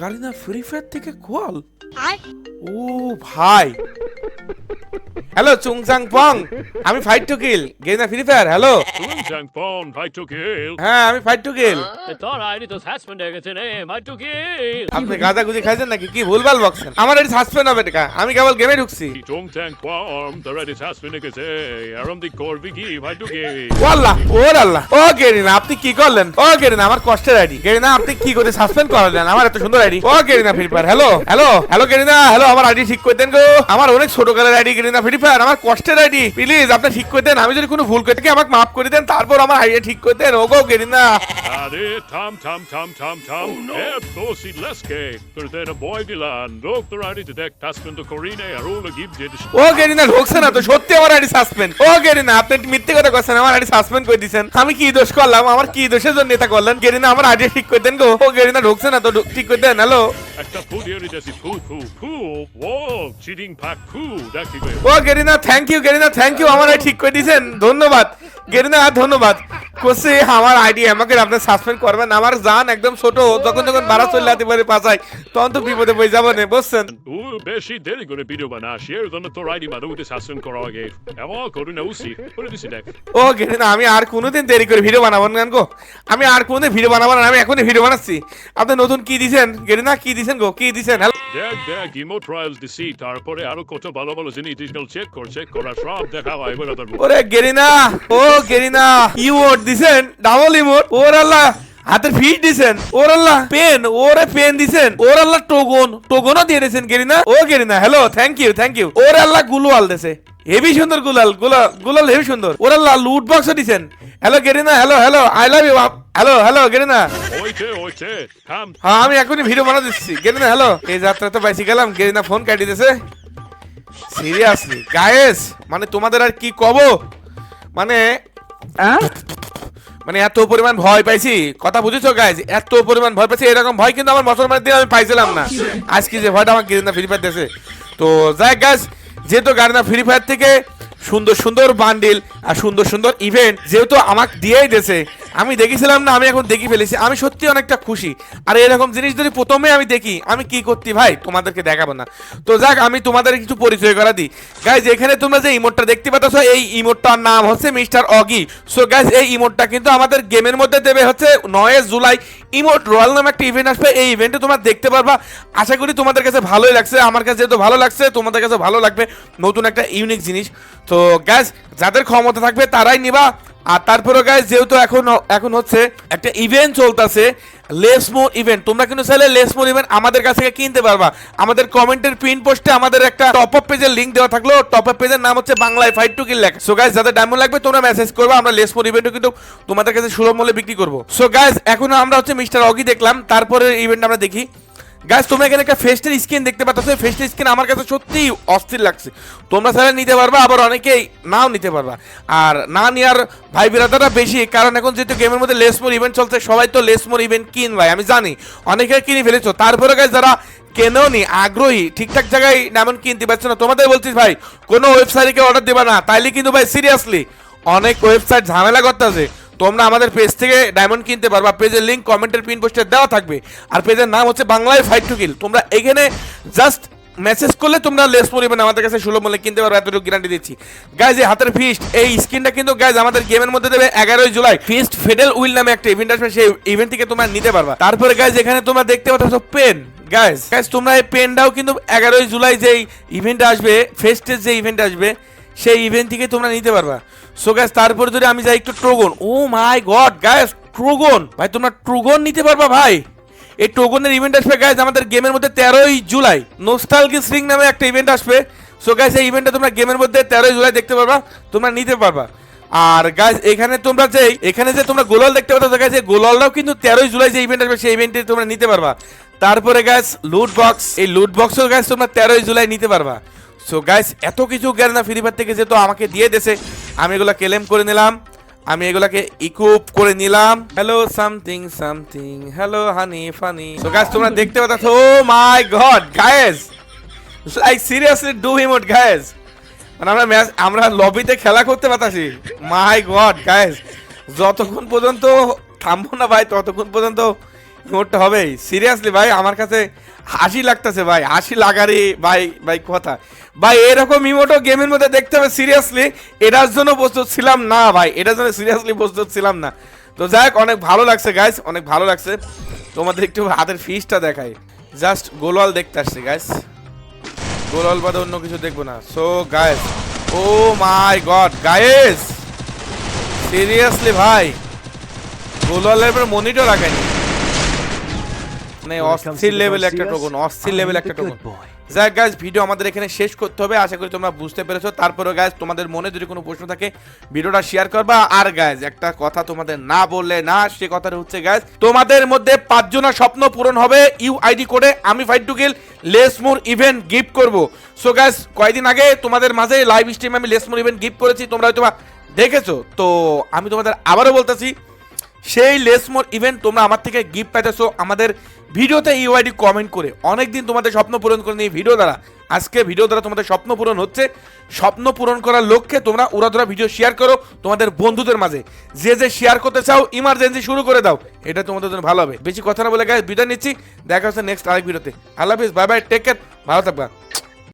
গাড়িনা free fire থেকে call ও ভাই। হ্যালো চুংচাং পং আমি fight to kill Garena free fire hello Jang Pon, I took kill. হ্যাঁ আমি fight to kill I need to husband against an aim. I took kill. আপনি গাঁজা গুজি খাইছেন নাকি? কি ভুলভাল বকছেন? আমার এটি সাসপেন্ড হবে টাকা আমি কেবল গেমে ঢুকছি। Jong Tang Pon, the red is husband against a. Aram the core Vicky, I took kill. ও আল্লাহ ওর আল্লাহ। ও গেরিনা আপনি কি করলেন? ও গেরিনা আমার কষ্টের আইডি। গেরিনা আপনি কি করে সাসপেন্ড করালেন? আমার এত সুন্দর আইডি। ও Garena free fire hello hello hello Garena hello আমার আইডি ঠিক করে দেন গো। আমার অনেক ছোট কালের আইডি গেরিনা ফ্রি ফায়ার আমার কষ্টের আইডি প্লিজ আপনি ঠিক করে দেন আমি যদি কোনো ভুল করে থাকি আমাকে মাফ করে দেন তারপর আমার আইডি ঠিক করে দেন ও go Garena Ade, Tom, Tom, Tom, Tom, Tom. Oh, no. Eh, Tosi Leske. There's then a boy Dylan. Dok the ready to deck husband to Corine. Arola give did. ও গেরিনা ঢুকছে না তো সত্যি আমার ID suspend ও Garena আপনি মিথ্যে কথা করছেন আমার আইডি সাসপেন্ড করে দিয়েছেন আমি কি দোষ করলাম আমার কি দোষের জন্য এটা করলেন গেরিনা আমার আইডি ঠিক করে দেন গো ও গেরিনা ঢুকছে না তো ঠিক করে দেন হ্যালো একটা is a poo poo poo. Whoa, cheating pack poo. That give O Garena thank you Garena thank you আমার ঠিক করে দিয়েছেন। ধন্যবাদ। গেরিনা ধন্যবাদ। কোসে আমার আইডি আমাকে আপনি সাসপেন্ড করবেন। আমার জান একদম ছোট। যখন যখন বাড়া চলে যেতে পারে পাশায় তখন তো বিপদে যাব না বুঝছেন? ও বেশি দেরি করে ভিডিও জন্য মাদু দিস হাসন করা আগে। এমন না উসি। করে দিছি দেখ। ও গেরিনা আমি আর কোনোদিন দেরি করে ভিডিও বানাবো না গো। আমি আর কোনোদিন ভিডিও বানাবো না আমি এখনই ভিডিও বানাচ্ছি। আপনি নতুন কি দিছেন? গেরিনা কি দিছেন গো? কি দিছেন? হ্যালো দেখ দেখ ইমো ট্রায়ালস দিছি। তারপরে আরও কত ভালো ভালো জিনিস ডিজিটাল চেক কর চেক করা সব দেখা হয় ওরে গেরিনা ও গেরিনা ইমোট দিছেন ডাবল ইমোট ওর আল্লাহ হাতের ফিট দিছেন ওর আল্লাহ পেন ওরে পেন দিছেন ওর আল্লাহ টোগন টোগনও দিয়ে দিয়েছেন Garena O Garena hello thank you thank you ওর আল্লাহ গুলাল দেছে হেভি সুন্দর গুলাল গুলাল গুলাল হেভি সুন্দর ওর আল্লাহ লুট বক্সও দিছেন hello Garena hello hello I love you hello hello Garena. হ্যাঁ আমি এখনই ভিডিও বানা দিচ্ছি গেরিনা হ্যালো এই যাত্রা তো বাইসি গেলাম গেরিনা ফোন কাটি দিতেছে। সিরিয়াসলি গায়েস মানে তোমাদের আর কি কব? মানে মানে এত পরিমাণ ভয় পাইছি। কথা বুঝেছ গাইজ এত পরিমাণ ভয় পাইছি, এরকম ভয় কিন্তু আমার মুসলমানের দিন আমি পাইছিলাম না। আজকে যে ভয়টা আমার না ফ্রি ফায়ার দেশে তো যাই গাছ যেহেতু গারিনা ফ্রি ফায়ার থেকে সুন্দর সুন্দর বান্ডিল আর সুন্দর সুন্দর ইভেন্ট যেহেতু আমাকে দিয়েই দিয়েছে আমি দেখেছিলাম না, আমি এখন দেখি ফেলেছি। আমি সত্যি অনেকটা খুশি। আর এরকম জিনিস যদি প্রথমে আমি দেখি, আমি কি করতে ভাই? তোমাদেরকে দেখাবো না। তো যাক, আমি তোমাদের কিছু পরিচয় করা দিই। গাইজ এখানে তোমরা যে ইমোটটা দেখতে পাচ্ছ, এই ইমোটটার নাম হচ্ছে মিস্টার অগি। সো গাইজ এই ইমোটটা কিন্তু আমাদের গেমের মধ্যে দেবে হচ্ছে নয় জুলাই। ইমোট রয়্যাল নামে একটা ইভেন্ট আসবে। এই ইভেন্টে তোমরা দেখতে পারবা। আশা করি তোমাদের কাছে ভালোই লাগছে। আমার কাছে যেহেতু ভালো লাগছে, তোমাদের কাছে ভালো লাগবে। নতুন একটা ইউনিক জিনিস। তো গ্যাস যাদের ক্ষমতা থাকবে, তারাই নিবা। আর তারপরে গাইজ যেহেতু এখন এখন হচ্ছে একটা ইভেন্ট চলতেছে লেসমো ইভেন্ট তোমরা কিন্তু চাইলে লেসমো ইভেন্ট আমাদের কাছ থেকে কিনতে পারবা। আমাদের কমেন্টের পিন পোস্টে আমাদের একটা টপ আপ পেজের লিংক দেওয়া থাকল। টপ আপ পেজের নাম হচ্ছে বাংলায় ফাইট টু কিল লেখা। সো গাইজ যাদের ডায়মন্ড লাগবে, তোমরা মেসেজ করবে, আমরা লেসমো ইভেন্টও কিন্তু তোমাদের কাছে সুলভ মূল্যে বিক্রি করব। সো গাইজ এখনও আমরা হচ্ছে মিস্টার অগি দেখলাম। তারপরে ইভেন্ট আমরা দেখি। গাইজ তোমরা এখানে একটা ফেস্টের স্কিন দেখতে পাচ্ছ। ফেস্টের স্কিন আমার কাছে সত্যি অস্থির লাগছে। তোমরা সারা নিতে পারবা, আবার অনেকেই নাও নিতে পারবা। আর না নেওয়ার ভাই বিরাদাররা বেশি, কারণ এখন যেহেতু গেমের মধ্যে লেসমোর ইভেন্ট চলছে, সবাই তো লেসমোর ইভেন্ট কিন ভাই, আমি জানি। অনেকে কিনে ফেলেছো। তারপরে গাইজ যারা কেনেও নি আগ্রহী, ঠিকঠাক জায়গায় এমন কিনতে পারছ না, তোমাদের বলছিস ভাই, কোনো ওয়েবসাইটে অর্ডার দেবা না। তাইলে কিন্তু ভাই সিরিয়াসলি অনেক ওয়েবসাইট ঝামেলা করতেছে। তোমরা আমাদের পেজ থেকে ডায়মন্ড কিনতে পারবা। পেজের লিঙ্ক কমেন্টের পিন পোস্টে দেওয়া থাকবে। আর পেজের নাম হচ্ছে বাংলায় ফাইট টু কিল তোমরা এখানে জাস্ট মেসেজ করলে তোমরা লেস পরিমাণে আমাদের কাছে সুলভ মূল্যে কিনতে পারবে। এতটুকু গ্যারান্টি দিচ্ছি। গাইজ এই হাতের ফিস্ট এই স্কিনটা কিন্তু গাইজ আমাদের গেমের মধ্যে দেবে এগারোই জুলাই। ফিস্ট ফেডেল উইল নামে একটা ইভেন্ট আসবে। সেই ইভেন্ট থেকে তোমরা নিতে পারবা। তারপরে গাইজ এখানে তোমরা দেখতে পাচ্ছ পেন গাইজ গাইজ তোমরা এই পেনটাও কিন্তু এগারোই জুলাই যেই ইভেন্ট আসবে ফেস্টের যে ইভেন্ট আসবে, সেই ইভেন্ট থেকে তোমরা নিতে পারবা। সো গ্যাস তারপরে যদি আমি যাই একটু ট্রোগন ও মাই গড গ্যাস ট্রোগন ভাই, তোমরা ট্রোগন নিতে পারবা ভাই। এই টোগনের ইভেন্ট আসবে গাইজ আমাদের গেমের মধ্যে তেরোই জুলাই। নোস্টালকি স্ট্রিং নামে একটা ইভেন্ট আসবে। সো গাইজ এই ইভেন্টটা তোমরা গেমের মধ্যে তেরোই জুলাই দেখতে পারবা, তোমরা নিতে পারবা। আর গাইজ এখানে তোমরা যে, এখানে যে তোমরা গোলাল দেখতে পাচ্ছ গাইজ এই গোলালটাও কিন্তু তেরোই জুলাই যে ইভেন্ট আসবে, সেই ইভেন্টে তোমরা নিতে পারবা। তারপরে গাইজ লুট বক্স এই লুট বক্সও গাইজ তোমরা তেরোই জুলাই নিতে পারবা। সো গাইস এত কিছু জ্ঞান ফ্রি ফায়ার থেকে যেহেতু আমাকে দিয়ে দেছে আমি এগুলো ক্লেম করে নিলাম, আমি এগুলাকে ইকুপ করে নিলাম। Hello something something hello honey funny so guys তোমরা দেখতে পাচ্ছ ও my god guys like seriously do emote guys মানে আমরা ম্যাচ, আমরা লবিতে খেলা করতে পারতাছি। মাই গড গাইস যতক্ষণ পর্যন্ত থামবো না ভাই, ততক্ষণ পর্যন্ত ইমোটটা হবেই। সিরিয়াসলি ভাই, আমার কাছে হাসি লাগতেছে ভাই, হাসি লাগারই ভাই ভাই কথা। ভাই, এরকম ইমোটো গেমের মধ্যে দেখতে হবে সিরিয়াসলি এটার জন্য প্রস্তুত ছিলাম না ভাই, এটার জন্য সিরিয়াসলি প্রস্তুত ছিলাম না। তো যাই অনেক ভালো লাগছে গাইস অনেক ভালো লাগছে। তোমাদের একটু হাতের ফিসটা দেখাই। জাস্ট গোলওয়াল দেখতে আসছে গাইস গোলওয়াল বাদে অন্য কিছু দেখব না। So guys oh my god guys seriously ভাই, গোলওয়ালের পর মনিটর রাখেনি মানে অস্থির লেভেল একটা টোকন অস্থির লেভেল একটা টোকন গাইজ ভিডিও আমাদের এখানে শেষ করতে হবে। আশা করি তোমরা বুঝতে পেরেছ। তারপরে গাইজ তোমাদের মনে যদি কোনো প্রশ্ন থাকে ভিডিওটা শেয়ার করবা। আর গাইজ একটা কথা তোমাদের না বললে না সে কথাটা হচ্ছে গাইজ তোমাদের মধ্যে পাঁচজনের স্বপ্ন পূরণ হবে ইউ আইডি কোডে আমি ফাইট টু গিল লেসমোর ইভেন্ট গিফট করব। সো গাইজ কয়েকদিন আগে তোমাদের মাঝে লাইভ স্ট্রিম আমি লেসমোর ইভেন্ট গিফট করেছি তোমরা হয়তো দেখেছ। তো আমি তোমাদের আবারও বলতেছি সেই লেসমোর ইভেন্ট তোমরা আমার থেকে গিফট পাইতেছো আমাদের ভিডিওতে ইউআইডি কমেন্ট করে। অনেকদিন তোমাদের স্বপ্ন পূরণ করে এই ভিডিও দ্বারা। আজকে ভিডিও দ্বারা তোমাদের স্বপ্ন পূরণ হচ্ছে। স্বপ্ন পূরণ করার লক্ষ্যে তোমরা উড়াধরা ভিডিও শেয়ার করো তোমাদের বন্ধুদের মাঝে। যে যে শেয়ার করতে চাও ইমার্জেন্সি শুরু করে দাও। এটা তোমাদের জন্য ভালো হবে। বেশি কথা না বলে গায়ে বিদায় নিচ্ছি। দেখা হচ্ছে নেক্সট আরেক ভিডিওতে আল্লাহ হাফিজ বাই বাই টেক কেয়ার ভালো থাকবা।